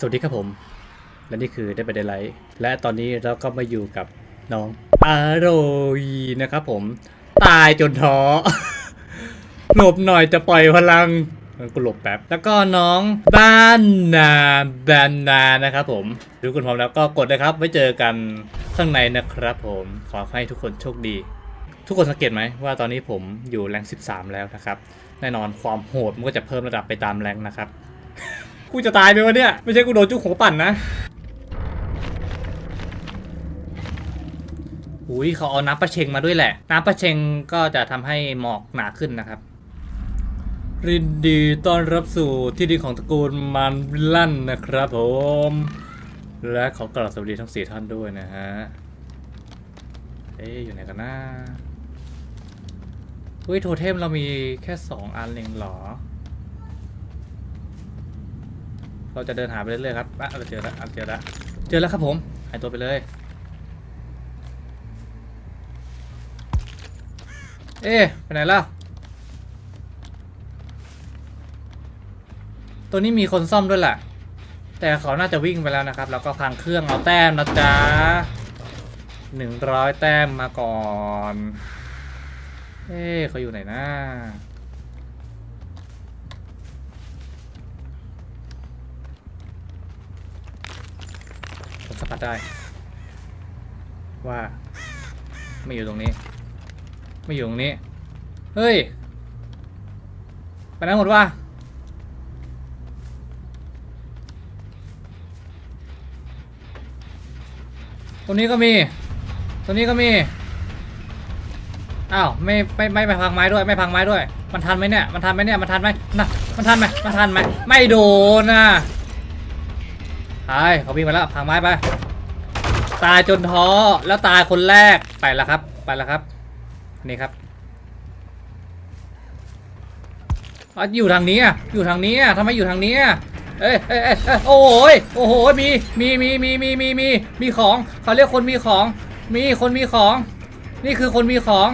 สวัสดีครับผม และนี่คือได้ไปไดไลท์และตอนนี้เราก็มาอยู่กับน้องอารยนะครับผม ตายจนท้อ หลบหน่อยจะปล่อยพลังมันกูหลบแป๊บ แล้วก็น้องบ้านนาบานนานะครับผมดูคุณพร้อมแล้วก็กดนะครับ ไว้เจอกันข้างในนะครับผม ขอให้ทุกคนโชคดี ทุกคนสังเกตไหมว่าตอนนี้ผมอยู่แรง 13 แล้วนะครับ แน่นอนความโหดมันก็จะเพิ่มระดับไปตามแรงนะครับ กูจะตายไปวะเนี่ย ไม่ใช่กูโดนจุกหัวปั่นนะอุ้ยเขาเอาน้ำประเชงมาด้วยแหละ น้ำประเชงก็จะทำให้หมอกหนาขึ้นนะครับรินดีต้อนรับสู่ที่ดินของตระกูลมันลั่นนะครับผม และขอกราบสวัสดีทั้งสี่ท่านด้วยนะฮะ เอ๊ะอยู่ไหนกันนะเฮ้ยโทเทมเรามีแค่สองอันเองเหรอ เราจะเดินหาไปเรื่อยๆครับอะเราเจอแล้วเจอแล้วเจอแล้วครับผมหายตัวไปเลย เอ๊ะไปไหนแล้วตัวนี้มีคนซ่อมด้วยแหละ แต่เขาน่าจะวิ่งไปแล้วนะครับ แล้วก็พังเครื่องเอาแต้มนะจ๊ะหนึ่งร้อยแต้มมาก่อน เอ๊ะเขาอยู่ไหนนะ ผมสัมผัสได้ ว่า ไม่อยู่ตรงนี้ ไม่อยู่ตรงนี้ เฮ้ยไปไหนหมดวะตรงนี้ก็มี ตรงนี้ก็มี อ้าวไม่ไม่ไม่ไปพังไม้ด้วยไม่พังไม้ด้วย มันทันไหมเนี่ย มันทันไหมเนี่ย มันทันไหมนะมันทันไหมมันทันไหมไม่โดนนะ ไปเขาวิ่งมาแล้วพังไม้ไป ตายจนท้อแล้วตายคนแรกไปแล้วครับ ไปแล้วครับ นี่ครับอะอยู่ทางนี้อะอยู่ทางนี้อะทำไมอยู่ทางนี้อะเอ้ยเอ้ยเอ้ยเอ้ยโอ้ยโอ้โหมีมีมีมีมีมีมีมีของเขาเรียกคนมีของ มีคนมีของ นี่คือคนมีของ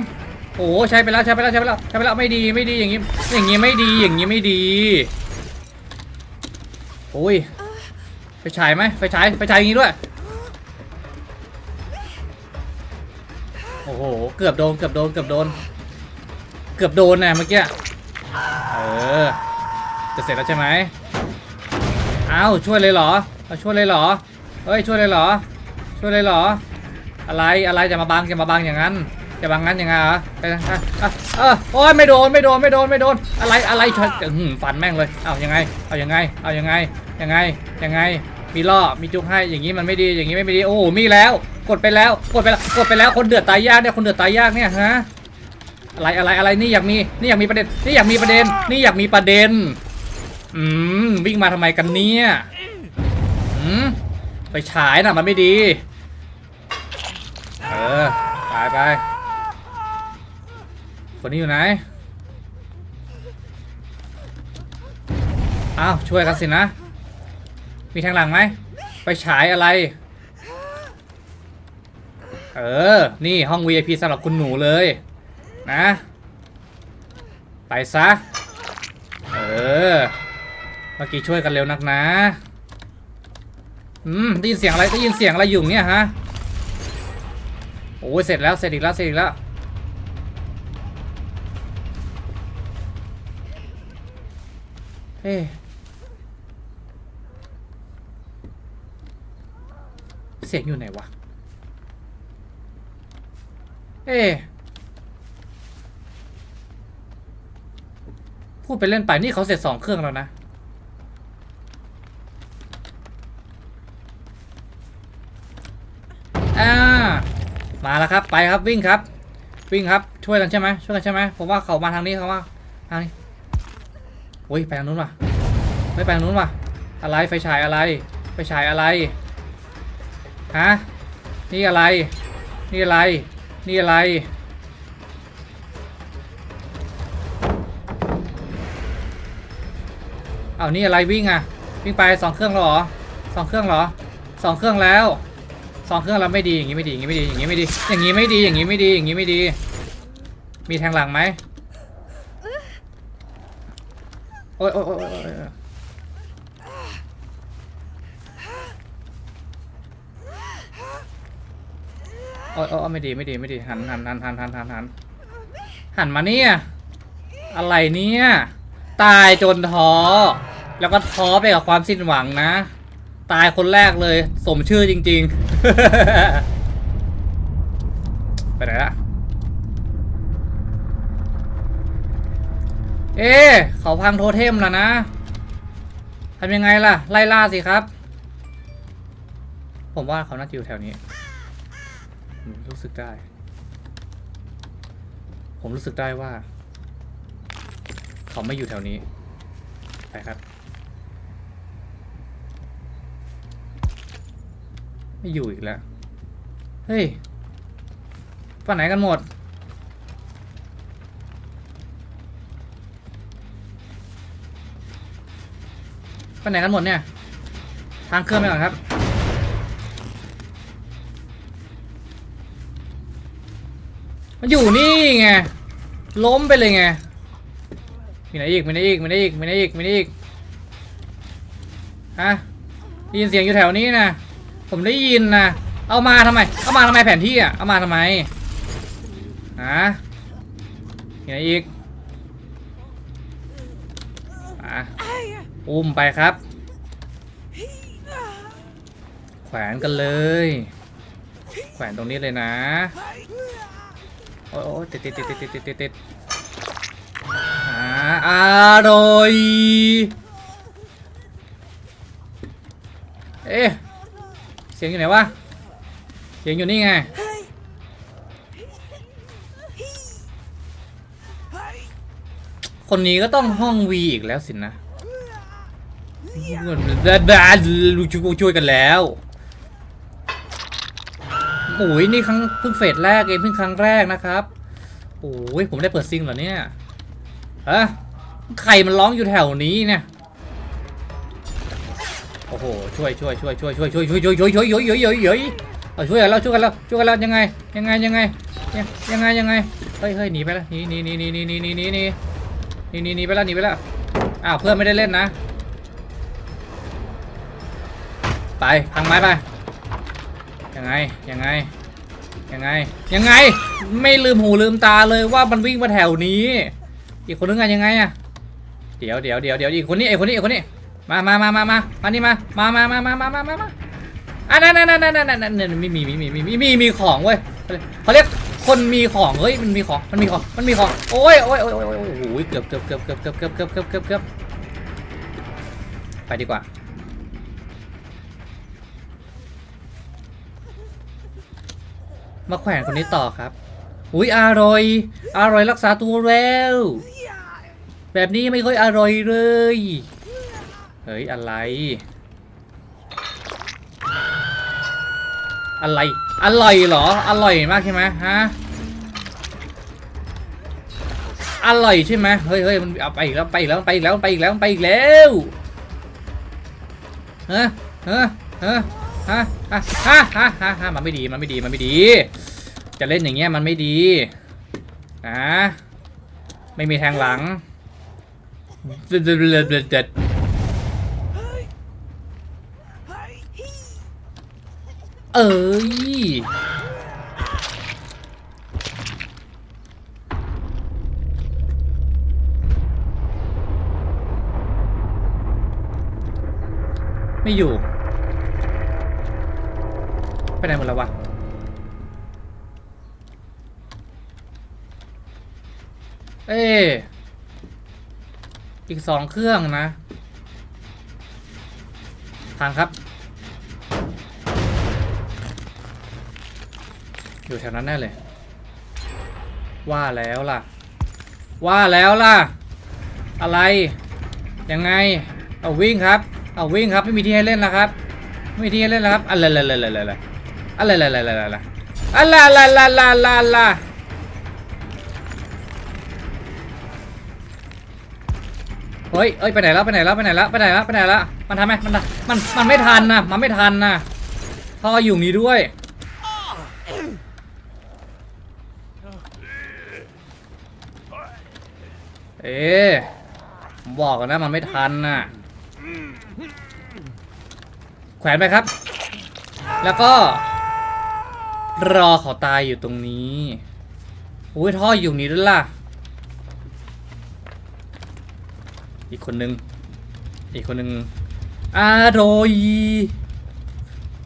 โอ้โหใช้ไปแล้วใช้ไปแล้วใช้ไปแล้วใช้ไปแล้วไม่ดีไม่ดีอย่างนี้อย่างนี้ไม่ดีอย่างนี้ไม่ดีโอ้ย ไฟฉายไหมไฟฉายไฟฉายอย่างนี้ด้วย โอ้โห เกือบโดน เกือบโดน เกือบโดน เกือบโดนน่ะเมื่อกี้ เออ จะเสร็จแล้วใช่ไหมอ้าวช่วยเลยเหรอเอาช่วยเลยเหรอ เฮ้ยช่วยเลยเหรอ ช่วยเลยเหรอ อะไรอะไรจะมาบังจะมาบังอย่างนั้นจะบังงั้นยังไงเหรอไปอะอะเออโอ้ยไม่โดนไม่โดนไม่โดนไม่โดน อะไรอะไรฟันแม่งเลย เอายังไง เอายังไง เอายังไง ยังไง ยังไง มีล่อ มีจุกให้ อย่างนี้มันไม่ดี อย่างนี้ไม่ดี โอ้โห มีแล้ว กดไปแล้ว กดไปแล้ว กดไปแล้ว คนเดือดตายยากเนี่ย คนเดือดตายยากเนี่ยฮะ อะไรอะไรอะไร นี่อยากมี นี่อยากมีประเด็น นี่อยากมีประเด็น นี่อยากมีประเด็น อืม วิ่งมาทำไมกันเนี่ย อืม ไปฉายน่ะมันไม่ดี เออไปไป คนนี้อยู่ไหนอ้าวช่วยกันสินะ มีทางหลังไหมไปฉายอะไร เออ นี่ห้อง VIP สำหรับคุณหนูเลย นะ ไปซะ เออ เมื่อกี้ช่วยกันเร็วนักนะ อืม ได้ยินเสียงอะไร ได้ยินเสียงอะไรอยู่เนี่ยฮะ โอ้ยเสร็จแล้ว เสร็จอีกแล้ว เสร็จอีกแล้ว เฮ้ สียงอยู่ไหนวะ เอ๊ะพูดไปเล่นไปนี่เขาเสร็จสองเครื่องแล้วนะ อ่า มาแล้วครับไปครับวิ่งครับ วิ่งครับช่วยกันใช่ไหมช่วยกันใช่ไหมผมว่าเขามาทางนี้เขาว่าทางนี้โอ้ยไปทางนู้นว่ะไม่ไปทางนู้นว่ะอะไรไฟฉายอะไรไฟฉายอะไร ฮะ นี่อะไร นี่อะไร นี่อะไร เอานี่อะไรวิ่งอะวิ่งไปสองเครื่องหรอสองเครื่องหรอสองเครื่องแล้วสองเครื่องแล้วไม่ดีอย่างงี้ไม่ดีอย่างงี้ไม่ดีอย่างงี้ไม่ดีอย่างงี้ไม่ดีอย่างงี้ไม่ดีอย่างงี้ไม่ดี มีแทงหลังไหมโอ้ยโอ้ยโอ้ย โอ้ยโอ้ยไม่ดีไม่ดีไม่ดีหันหันหันหันหันหันหันหันมาเนี่ยอะไรเนี่ยตายจนท้อแล้วก็ท้อไปกับความสิ้นหวังนะ ตายคนแรกเลย สมชื่อจริง ๆ ไปไหนละเอ๊ะเขาพังโทเทมแล้วนะทำยังไงล่ะ ไล่ล่าสิครับ ผมว่าเขาน่าจะอยู่แถวนี้ รู้สึกได้ ผมรู้สึกได้ว่า เขาไม่อยู่แถวนี้ ไปครับ ไม่อยู่อีกแล้ว เฮ้ยไปไหนกันหมด ไปไหนกันหมดเนี่ย ทางเครื่องไปก่อนครับ มันอยู่นี่ไง ล้มไปเลยไง มีไหนอีกมีไหนอีกมีไหนอีกมีไหนอีกมีไหนอีก ฮะได้ยินเสียงอยู่แถวนี้นะ ผมได้ยินนะ เอามาทำไม เอามาทำไมแผนที่อะ เอามาทำไม ฮะมีไหนอีกอะอุ้มไปครับ แขวนกันเลย แขวนตรงนี้เลยนะ โอ้โอติดติดติดติดติดติดติดอ่าอร่อยเอ๊ะเสียงอยู่ไหนวะเสียงอยู่นี่ไงคนนี้ก็ต้องห้องวีอีกแล้วสินะช่วยกันแล้ว โอ้ยนี่ครั้งเพิ่งเฟสแรกเองเพิ่งครั้งแรกนะครับโอ้ยผมได้เปิดซิงเหรอเนี่ยฮะใครมันร้องอยู่แถวนี้เนี่ยโอ้โหช่วยช่วยช่วยช่วยช่วยช่วยช่วยช่วยช่วยช่วยช่วยช่วยช่วยช่วยเอาช่วยกันแล้วช่วยกันแล้วช่วยกันแล้วยังไง ยังไงยังไงยังยังไงยังไงเฮ้ยเฮ้ยหนีไปแล้วหนีหนีหนีหนีหนีหนีหนีหนีหนีหนีหนีหนีไปแล้วหนีไปแล้วอ้าวเพื่อนไม่ได้เล่นนะ ไปพังไม้ไป ยังไง ยังไง ยังไง ยังไง ไม่ลืมหูลืมตาเลยว่ามันวิ่งมาแถวนี้ อีกคนนึงอะยังไงอะเดี๋ยวเดี๋ยวเดี๋ยวเดี๋ยวอีกคนนี้ไอ้คนนี้ไอ้คนนี้ มามามามามามานี่มา มามามามามามามามาอันนั่นนั่นนั่นนั่นนั่นนั่นมีมีมีมีมีมีมีของเว้ยเขาเรียกคนมีของเฮ้ยมันมีของมันมีของมันมีของโอ้ยโอ้ยโอ้ยโอ้ยโอ้ยโอ้ยเกือบเกือบเกือบเกือบเกือบเกือบเกือบเกือบเกือบไปดีกว่า มาแขวนคนนี้ต่อครับ อุ้ยอร่อย อร่อยรักษาตัวแล้ว แบบนี้ไม่ค่อยอร่อยเลย เฮ้ยอะไร อะไร อร่อยเหรอ อร่อยมากใช่ไหมฮะ อร่อยใช่ไหมเฮ้ยเฮ้ยมันเอาไปอีกแล้วไปอีกแล้วไปอีกแล้วไปอีกแล้วไปอีกแล้วฮะฮะฮะ ฮะฮะฮะฮะฮะฮะมันไม่ดีมันไม่ดีมันไม่ดี จะเล่นอย่างเงี้ยมันไม่ดีนะไม่มีแทงหลังเด็ดเด็ดเด็ดเด็ดเด็ดเอ้ยไม่อยู่ ไปไหนหมดแล้ววะเอ้ยอีกสองเครื่องนะพังครับ อยู่แถวนั้นแน่เลย ว่าแล้วล่ะ ว่าแล้วล่ะ อะไร ยังไง เอาวิ่งครับ เอาวิ่งครับ ไม่มีที่ให้เล่นแล้วครับ ไม่มีที่ให้เล่นแล้วครับอะไรอะไร อะไรอะไรอะไรอะไรอะไรอะไรอะไรอะไรอะไรเฮ้ยเอ้ย ไปไหนแล้วไปไหนแล้วไปไหนแล้วไปไหนแล้วไปไหนแล้วมันทำไหมมันมัน มันไม่ทันนะมันไม่ทันนะพ่ออยู่นี้ด้วย เอ๊ะผมบอกกันนะมันไม่ทันน่ะแขวนไปครับ แล้วก็ รอเขาตายอยู่ตรงนี้อุ้ยท่ออยู่นี้ด้วยล่ะ อีกคนนึง อีกคนนึงอร่อย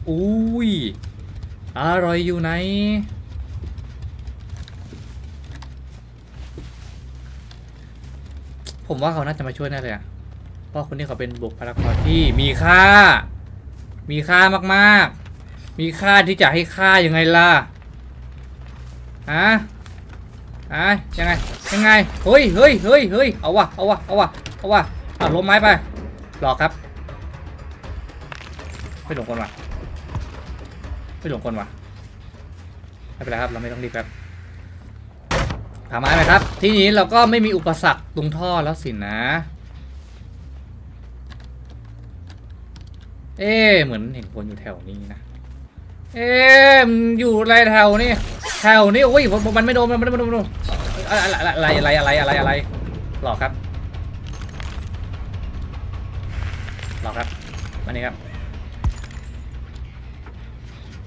อุ้ยอร่อยอยู่ไหน ผมว่าเขาน่าจะมาช่วยแน่เลยอะเพราะคนนี้เขาเป็นบุคลากรที่มีค่า มีค่ามากๆ มีค่าที่จะให้ค่ายังไงล่ะฮะฮะยังไง ยังไง เฮ้ยเฮ้ยเฮ้ยเฮ้ยเอาวะเอาวะเอาวะเอาวะเอาล้มไม้ไป หลอกครับ ไม่หลงคนว่ะไม่หลงคนว่ะไม่เป็นไรครับ เราไม่ต้องรีบครับถามไม้ไหมครับ ที่นี้เราก็ไม่มีอุปสรรคตรงท่อแล้วสินะ เอ๊เหมือนเห็นคนอยู่แถวนี้นะ เอ๊ะมันอยู่อะไรแถวนี้แถวนี้โอ้ยมันมันไม่โดนมันไม่โดนมันไม่โดนอะไรอะไรอะไรอะไรอะไรอะไรหลอกครับหลอกครับมานี่ครับ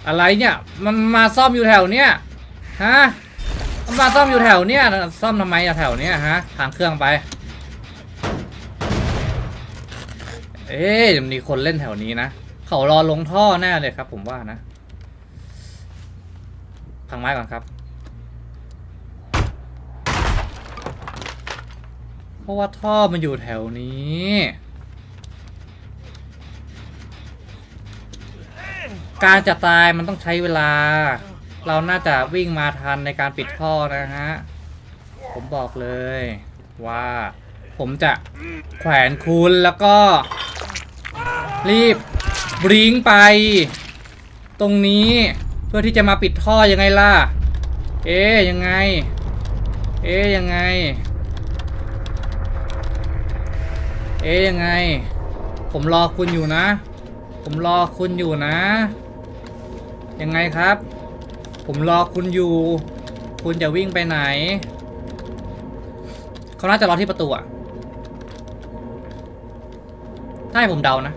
อะไรเนี่ยมันมาซ่อมอยู่แถวเนี้ยฮะมันมาซ่อมอยู่แถวเนี้ยซ่อมทำไมอะแถวเนี้ยฮะทางเครื่องไปเอ๊ะจะมีคนเล่นแถวนี้นะ เขารอลงท่อแน่เลยครับ ผมว่านะ พังไม้ก่อนครับ เพราะว่าท่อมันอยู่แถวนี้การจะตายมันต้องใช้เวลา เราน่าจะวิ่งมาทันในการปิดท่อนะฮะ ผมบอกเลยว่าผมจะแขวนคุณแล้วก็ รีบบริงไป ตรงนี้ เพื่อที่จะมาปิดท่อยังไงล่ะ เอ๊ยยังไง เอ๊ยยังไงเอ๊ยยังไง ผมรอคุณอยู่นะ ผมรอคุณอยู่นะ ยังไงครับ ผมรอคุณอยู่ คุณจะวิ่งไปไหน เขาน่าจะรอที่ประตูอะถ้าให้ผมเดานะ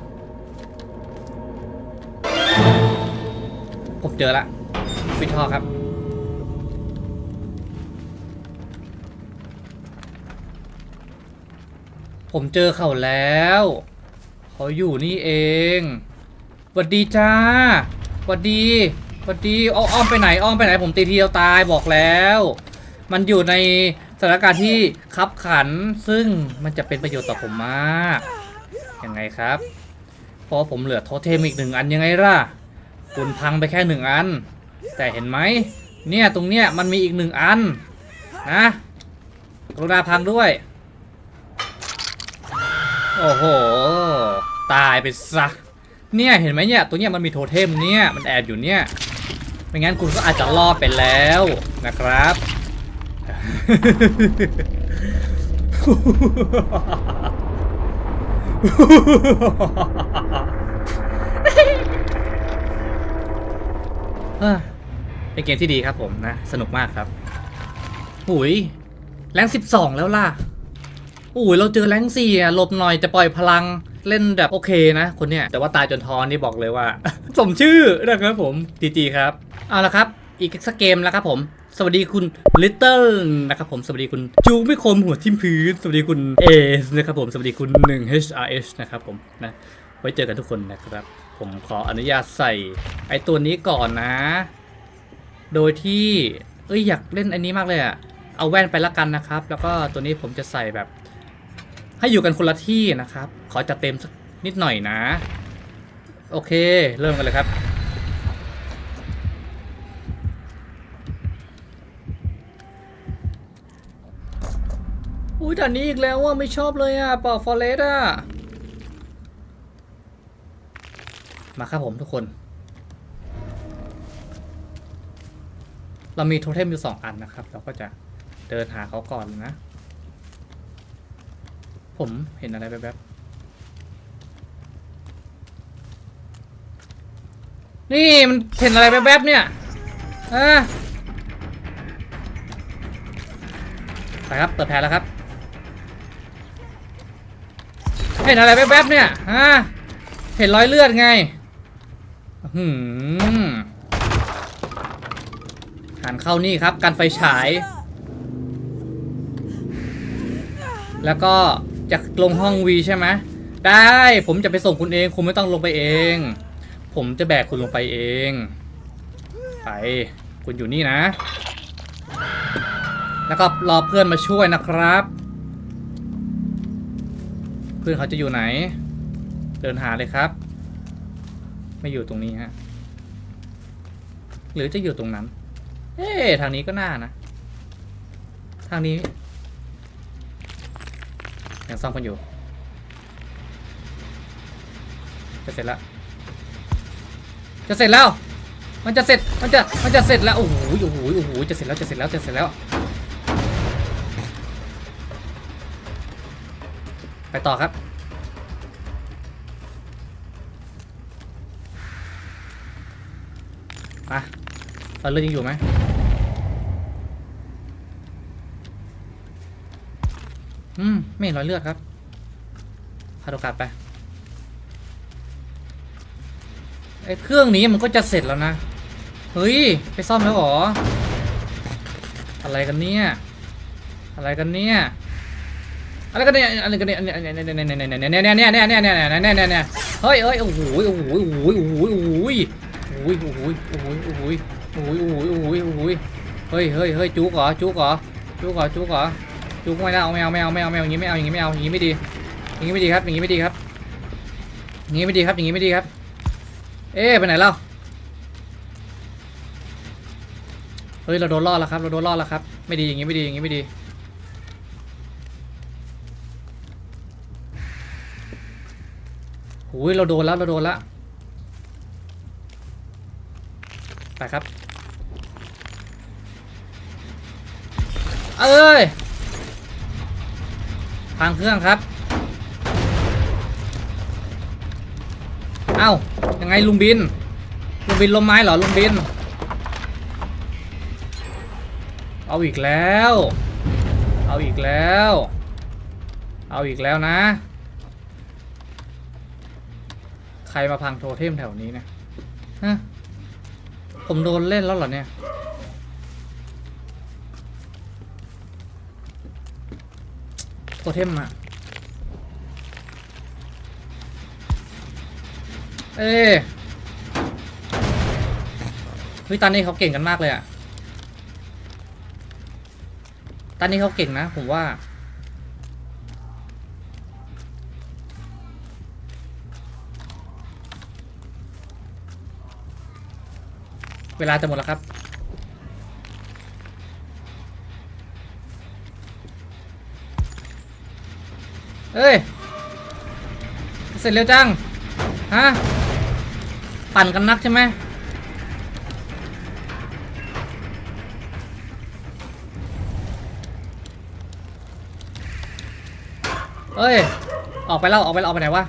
ผมเจอละปิดท่อครับ ผมเจอเขาแล้วเขาอยู่นี่เองหวัดดีจ้าหวัดดีหวัดดีอ้ออ้อมไปไหนอ้อมไปไหน ผมตีทีเดียวตายบอกแล้ว มันอยู่ในสถานการณ์ที่คับขันซึ่งมันจะเป็นประโยชน์ต่อผมมากยังไงครับเพราะผมเหลือโทเทมอีกหนึ่งอันยังไงล่ะ คุณพังไปแค่หนึ่งอัน แต่เห็นไหมเนี่ยตรงเนี้ยมันมีอีกหนึ่งอันนะกรุณาพังด้วย โอ้โห ตายไปซะเนี่ยเห็นไหมเนี่ยตัวเนี้ยมันมีโทเทมเนี่ยมันแอบอยู่เนี่ยไม่งั้นคุณก็อาจจะรอดไปแล้วนะครับ เออเป็นเกมที่ดีครับผมนะ สนุกมากครับหุยแรงสิบสองแล้วล่ะอุ้ยเราเจอแรงสี่อะหลบหน่อยจะปล่อยพลังเล่นแบบโอเคนะคนเนี้ยแต่ว่าตายจนทอนนี่บอกเลยว่า สมชื่อนะครับผมจีจีครับ เอาละครับ อีกสักเกมแล้วครับผมสวัสดีคุณ Little นะครับผมสวัสดีคุณจูไม่คมหัวทิ่มพื้น สวัสดีคุณเอสนะครับผมสวัสดีคุณ 1HRH นะครับผมนะไว้เจอกันทุกคนนะครับ ผมขออนุญาตใส่ไอตัวนี้ก่อนนะ โดยที่เอ้ยอยากเล่นอันนี้มากเลยอะเอาแว่นไปละกันนะครับ แล้วก็ตัวนี้ผมจะใส่แบบ ให้อยู่กันคนละที่นะครับ ขอจัดเต็มสักนิดหน่อยนะ โอเค เริ่มกันเลยครับอุ้ยด่านนี้อีกแล้วว่าไม่ชอบเลยอะปอกฟอเรสอะ มาครับผมทุกคน เรามีโทเทมอยู่สองอันนะครับ เราก็จะเดินหาเขาก่อนนะ ผมเห็นอะไรแบบๆนี่มันเห็นอะไรแบบๆเนี่ยอะไปครับ เปิดแผลแล้วครับ เห็นอะไรแวบๆเนี่ยฮะเห็นรอยเลือดไง หืมหันเข้านี่ครับกันไฟฉาย แล้วก็จะลงห้องวีใช่ไหมได้ผมจะไปส่งคุณเองคุณไม่ต้องลงไปเอง ผมจะแบกคุณลงไปเอง ไปคุณอยู่นี่นะ แล้วก็รอเพื่อนมาช่วยนะครับ เพื่อนเขาจะอยู่ไหน เดินหาเลยครับ ไม่อยู่ตรงนี้ฮะ หรือจะอยู่ตรงนั้น เอ๊ทางนี้ก็น่านะ ทางนี้ยังซ่อมกันอยู่ จะเสร็จแล้ว จะเสร็จแล้ว มันจะเสร็จ มันจะ มันจะเสร็จแล้ว โอ้โห โอ้โห โอ้โห จะเสร็จแล้ว จะเสร็จแล้ว จะเสร็จแล้ว ไปต่อครับ ตอนเลือดยังอยู่ไหมอืม ไม่เห็นรอยเลือดครับพาโดกลับไปไอ้เครื่องนี้มันก็จะเสร็จแล้วนะ เฮ้ย ไปซ่อมแล้วหรอ อะไรกันเนี่ย อะไรกันเนี่ย อะไรกันเนี่ย อะไรกันเนี่ยเนี่ยเนี่ยเนี่ยเนี่ยเนี่ยเนี่ยเนี่ยเนี่ยเนี่ยเนี่ยเนี่ยเนี่ยเนี่ยเนี่ยเนี่ยเฮ้ยเฮ้ยโอ้โหโอ้โหโอ้โหโอ้โหโอ้โหโอ้โหโอ้โหโอ้โหโอ้โหโอ้โหโอ้โหโอ้โหโอ้โหเฮ้ยเฮ้ยเฮ้ยจุกเหรอจุกเหรอจุกเหรอจุกเหรอจุกไม่ได้เอาไม่เอาไม่เอาไม่เอาไม่เอาอย่างนี้ไม่เอาอย่างนี้ไม่เอาอย่างนี้ไม่ดีอย่างนี้ไม่ดีครับอย่างนี้ไม่ดีครับอย่างนี้ไม่ดีครับอย่างนี้ไม่ดีครับ เอ๊ะไปไหนแล้วเฮ้ยเราโดนล่อแล้วครับเราโดนล่อแล้วครับไม่ดีอย่างนี้ไม่ดีอย่างนี้ไม่ดีหูยเราโดนแล้วเราโดนแล้วไปครับ เอ้ยพังเครื่องครับ เอ้ายังไงลุงบิน ลุงบินลมไม้เหรอลุงบิน เอาอีกแล้ว เอาอีกแล้ว เอาอีกแล้วนะ ใครมาพังโทเทมแถวนี้เนี่ย ฮะ ผมโดนเล่นแล้วเหรอเนี่ย โทเทมอะเอ้ยเฮ้ยตอนนี้เขาเก่งกันมากเลยอะตอนนี้เขาเก่งนะผมว่าเวลาจะหมดแล้วครับ เอ้ย เสร็จเร็วจัง ฮะ ปั่นกันนักใช่ไหมเอ้ย ออกไปแล้วออกไปแล้วออกไปไหนวะ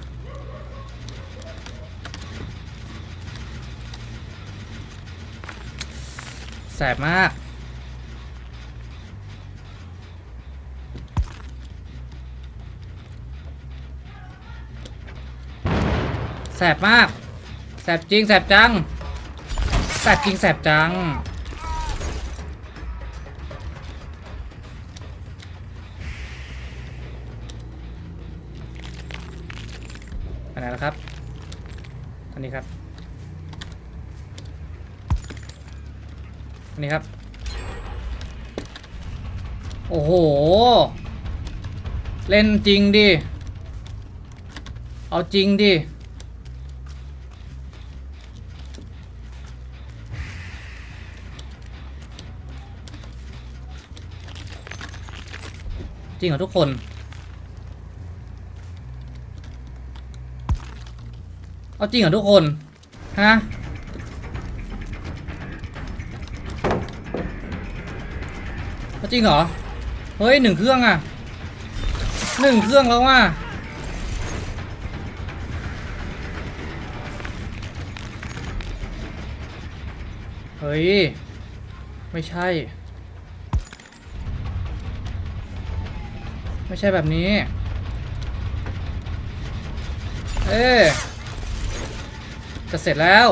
แสบมาก แสบมาก แสบจริง แสบจัง แสบจริง แสบจัง ไปไหนแล้วครับอันนี้ครับอันนี้ครับ โอ้โห เล่นจริงดิ เอาจริงดิ ริงเหรอทุกคน เอาจริงเหรอทุกคน ฮะ เอาจริงเหรอ เฮ้ยหนึ่งเครื่องอะหนึ่งเครื่องแล้วว่ะเฮ้ย ไม่ใช่ ไม่ใช่แบบนี้ เอ๊จะเสร็จแล้ว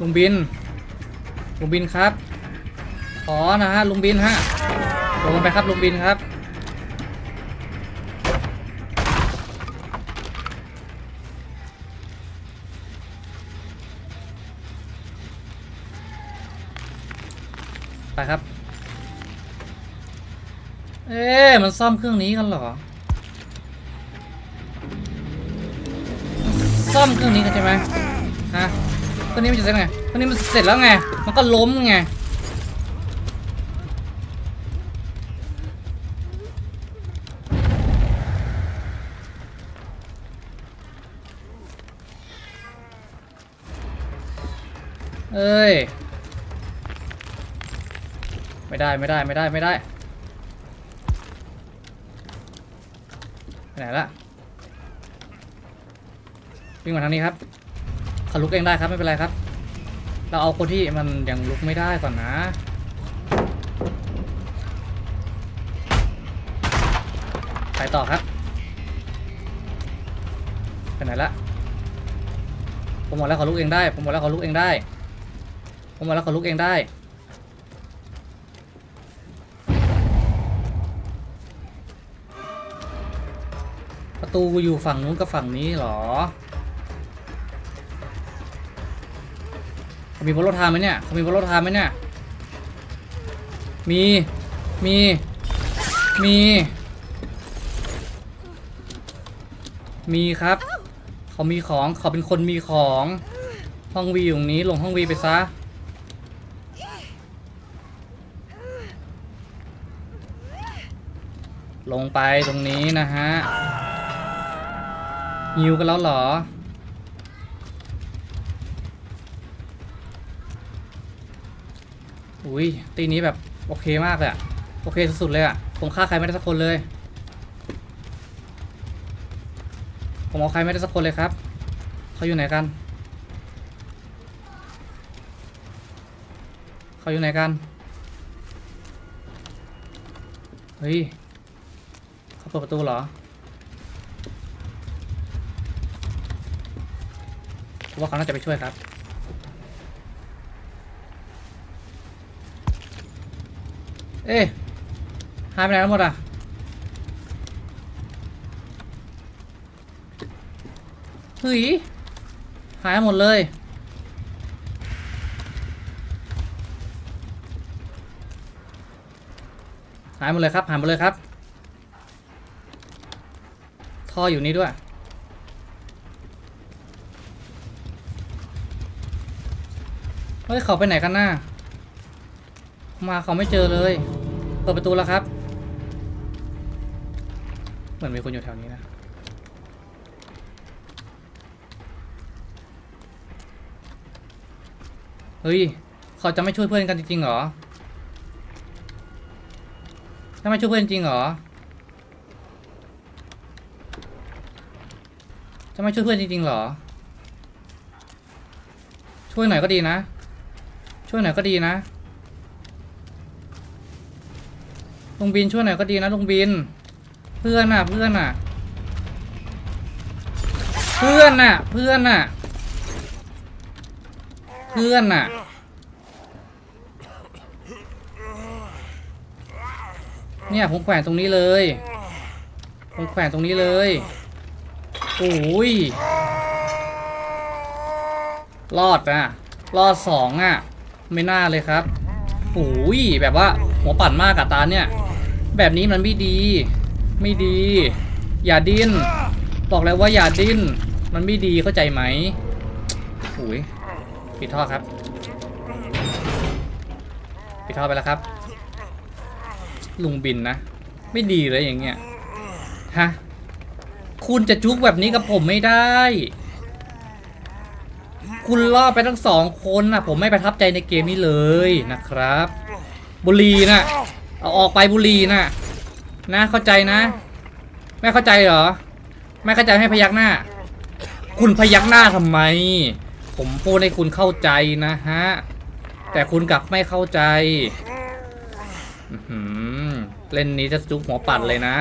ลุงบิน ลุงบินครับ ขอนะฮะ ลุงบินฮะลงไปครับ ลุงบินครับ ไปครับ เอ๊ะมันซ่อมเครื่องนี้กันเหรอ ซ่อมเครื่องนี้กันใช่ไหมฮะเครื่องนี้มันจะเสร็จไงเครื่องนี้มันเสร็จแล้วไง มันก็ล้มไงเอ้ย ไม่ได้ไม่ได้ไม่ได้ไม่ได้ไปไหนละวิ่งมาทางนี้ครับเขาลุกเองได้ครับไม่เป็นไรครับ เราเอาคนที่มันยังลุกไม่ได้ก่อนนะไปต่อครับไปไหนละผมบอกแล้วเขาลุกเองได้ ผมบอกแล้วเขาลุกเองได้ ผมบอกแล้วเขาลุกเองได้ ตูอยู่ฝั่งนู้นกับฝั่งนี้หรอเขามีบอลรถทามไหมเนี่ยเขามีบอลรถทามไหมเนี่ย มี มี มี มีครับ เขามีของ เขาเป็นคนมีของ ห้องวีอยู่ตรงนี้ ลงห้องวีไปซะลงไปตรงนี้นะฮะ หิวกันแล้วเหรอ อุ้ยตีนี้แบบโอเคมากเลยอะโอเคสุดๆเลยอะผมฆ่าใครไม่ได้สักคนเลย ผมเอาใครไม่ได้สักคนเลยครับ เขาอยู่ไหนกัน เขาอยู่ไหนกัน เฮ้ย เขาเปิดประตูเหรอ ผม ว่าเขาน่าจะไปช่วยครับ เอ๊ะหายไปไหนกันหมดอะเฮ้ยหายหมดเลยหายหมดเลยครับหายหมดเลยครับ ท่ออยู่นี่ด้วย ฮ้ยเขาไปไหนกันหน่ามาเขาไม่เจอเลย เปิดประตูแล้วครับ เหมือนมีคนอยู่แถวนี้นะ เฮ้ย เขาจะไม่ช่วยเพื่อนกันจริงๆหรอจะไม่ช่วยเพื่อนจริงหรอ จะไม่ช่วยเพื่อนจริงๆหรอช่วยหน่อยก็ดีนะ ช่วยหน่อยก็ดีนะลุงบินช่วยหน่อยก็ดีนะลุงบิน เพื่อนน่ะเพื่อนน่ะ เพื่อนน่ะ เพื่อนน่ะ เพื่อนน่ะ เนี่ยผมแขวนตรงนี้เลยผมแขวนตรงนี้เลยโอ้ยรอดอะรอดสองอะ ไม่น่าเลยครับโอ้ยแบบว่าหัวปั่นมากอะตาเนี่ย แบบนี้มันไม่ดี ไม่ดี อย่าดิ้น บอกแล้วว่าอย่าดิ้น มันไม่ดีเข้าใจไหมโอ้ยปิดท่อครับ ปิดท่อไปแล้วครับ ลุงบินนะ ไม่ดีเลยอย่างเงี้ย ฮะ คุณจะจุกแบบนี้กับผมไม่ได้ คุณล่อไปทั้งสองคนนะผมไม่ประทับใจในเกมนี้เลยนะครับ บุรีนะเอาออกไปบุรีนะนะเข้าใจนะ ไม่เข้าใจเหรอ ไม่เข้าใจให้พยักหน้า คุณพยักหน้าทำไม ผมพูดให้คุณเข้าใจนะฮะ แต่คุณกลับไม่เข้าใจอื้อหือเล่นนี้จะจุกหัวปัดเลยนะ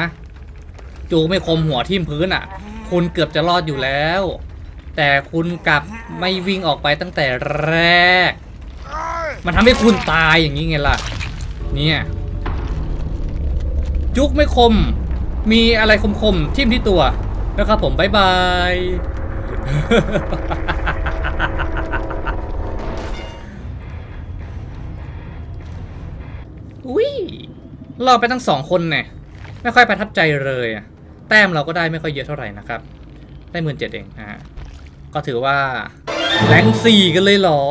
จูไม่คมหัวทิ่มพื้นอะ คุณเกือบจะรอดอยู่แล้ว แต่คุณกลับไม่วิ่งออกไปตั้งแต่แรก มันทำให้คุณตายอย่างนี้ไงล่ะ เนี่ยจุกไม่คม มีอะไรคมๆทิ่มที่ตัวนะครับผมบายบายอุ้ยราไปตั้งสองคนเนี่ยไม่ค่อยประทับใจเลยอะแต้มเราก็ได้ไม่ค่อยเยอะเท่าไหร่นะครับ ได้หมื่นเจ็ดเองนะฮะ ก็ถือว่าแรงสี่กันเลยเหรอ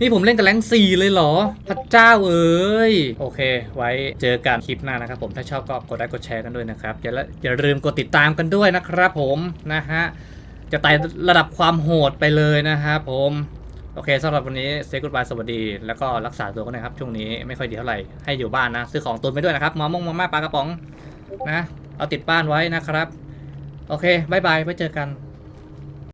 นี่ผมเล่นกับแรงสี่เลยเหรอ พระเจ้าเอ้ย โอเค ไว้เจอกันคลิปหน้านะครับผมถ้าชอบก็กดไลค์กดแชร์กันด้วยนะครับ อย่าละอย่าลืมกดติดตามกันด้วยนะครับผมนะฮะจะไต่ระดับความโหดไปเลยนะครับผมโอเคสำหรับวันนี้เซกุ d บายสวัสดี แล้วก็รักษาตัวกันนะครับ ช่วงนี้ไม่ค่อยดีเท่าไหร่ ให้อยู่บ้านนะ ซื้อของตุนไปด้วยนะครับมะม่งมาม่าปลากระป๋องนะ เอาติดบ้านไว้นะครับ โอเคบายบายไว้เจอกัน